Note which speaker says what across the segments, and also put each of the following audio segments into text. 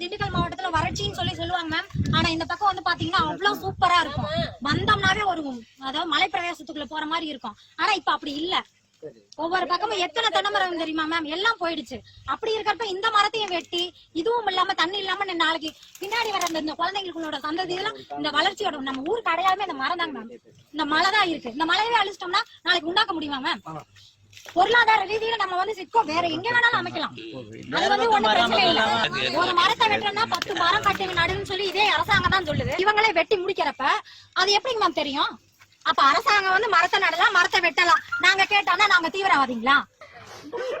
Speaker 1: திண்டுக்கல் மாவட்டத்துல வறட்சின்னு சொல்லி சொல்லுவாங்க மேம் ஆனா இந்த பக்கம் வந்து பாத்தீங்கன்னா அவ்வளவு சூப்பரா இருக்கும். வந்தோம்னாவே ஒரு அதாவது மலை பிரதேசத்துக்குள்ள போற மாதிரி இருக்கும். ஆனா இப்ப அப்படி இல்ல. ஒவ்வொரு பக்கமும் எத்தனை தென்னை மரம் தெரியுமா மேம் எல்லாம் போயிடுச்சு. அப்படி இருக்கிறப்ப இந்த மரத்தையும் வெட்டி இதுவும் இல்லாம தண்ணி இல்லாம நாளைக்கு பின்னாடி வர இந்த- இந்த குழந்தைங்களுக்குள்ளோட சந்ததி எல்லாம் இந்த வளர்ச்சியோட நம்ம ஊருக்கு அடையாளமே இந்த மரம் தாங்க மேம் இந்த மலை தான் இருக்கு. இந்த மலையவே அழிச்சிட்டோம்னா நாளைக்கு உண்டாக்க முடியுமா மேம் பொருளாதார ரீதியில நம்ம வந்து சிக்கோ வேற எங்க வேணாலும் அமைக்கலாம். அது வந்து ஒண்ணும் பிரச்சனை இல்ல. ஒரு மரத்தை வெட்டுறோம்னா பத்து மரம் கட்டுங்க நடுன்னு சொல்லி இதே அரசாங்கம் தான் சொல்லுது. இவங்களே வெட்டி முடிக்கிறப்ப அது எப்படிங்க மேம் தெரியும்? அப்ப அரசாங்கம் வந்து மரத்தை நடலாம் மரத்தை வெட்டலாம். நாங்க கேட்டோம்னா நாங்க தீவிரவாதிங்களா?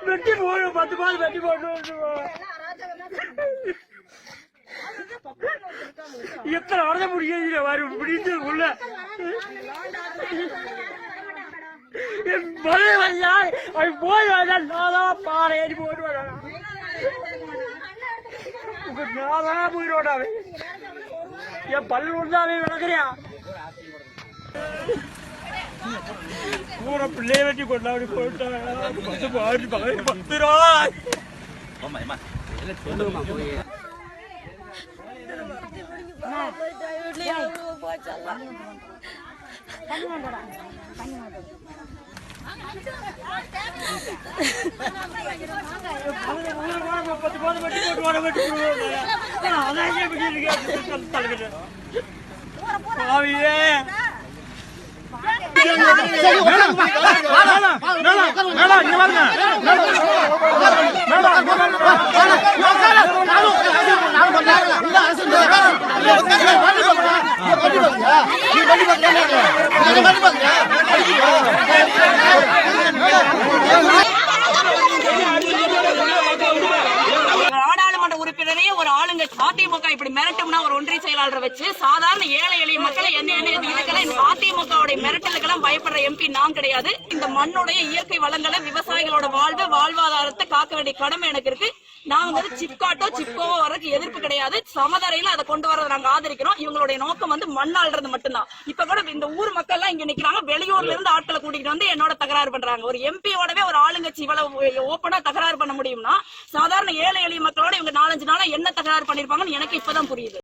Speaker 2: வெட்டி போடு பத்து பால் வெட்டி போட்டு எத்தனை வருஷம் முடியாது வரு பிடிச்சு என் மழை வந்தா அது போய் வந்தா நானா பாறை ஏறி போட்டு வரேன் நானா போயிடுவாடா அவன்? என் பல்லு விழுந்தாவே விளக்குறியா? பூரா பிள்ளைய வெட்டி கொண்டாடி போயிட்டாங்க பத்து பாடி பத்து ரூபா பத்து பாதி வெட்டி போட்டு வர வெட்டி போடுவாங்க அதான் ஏன் இப்படி
Speaker 3: அதிமுக இப்படி மிரட்டும்னா ஒரு ஒன்றிய செயலாளரை வச்சு சாதாரண ஏழை எளிய மக்களை என்ன என்ன இதுக்கெல்லாம் இந்த அதிமுகவுடைய மிரட்டலுக்கெல்லாம் பயப்படுற எம்பி நான் கிடையாது. இந்த மண்ணுடைய இயற்கை வளங்களை விவசாயிகளோட வாழ்வு வாழ்வாதாரத்தை காக்க வேண்டிய கடமை எனக்கு இருக்கு. நாங்க வந்து சிப்காட்டோ சிப்கோவோ வரதுக்கு எதிர்ப்பு கிடையாது. சமதரையில அதை கொண்டு வரதை நாங்க ஆதரிக்கிறோம். இவங்களுடைய நோக்கம் வந்து மண்ணாள்றது மட்டும்தான். இப்ப கூட இந்த ஊர் மக்கள் எல்லாம் இங்க நிக்கிறாங்க. வெளியூர்ல இருந்து ஆட்களை கூட்டிட்டு வந்து என்னோட தகராறு பண்றாங்க. ஒரு எம்பியோடவே ஒரு ஆளுங்கட்சி இவ்வளவு ஓப்பனா தகராறு பண்ண முடியும்னா சாதாரண ஏழை எளிய மக்களோட இவங்க நாலஞ்சு நாளா என்ன தகராறு பண்ணிருப்பாங்கன்னு எனக்கு இப்பதான் புரியுது.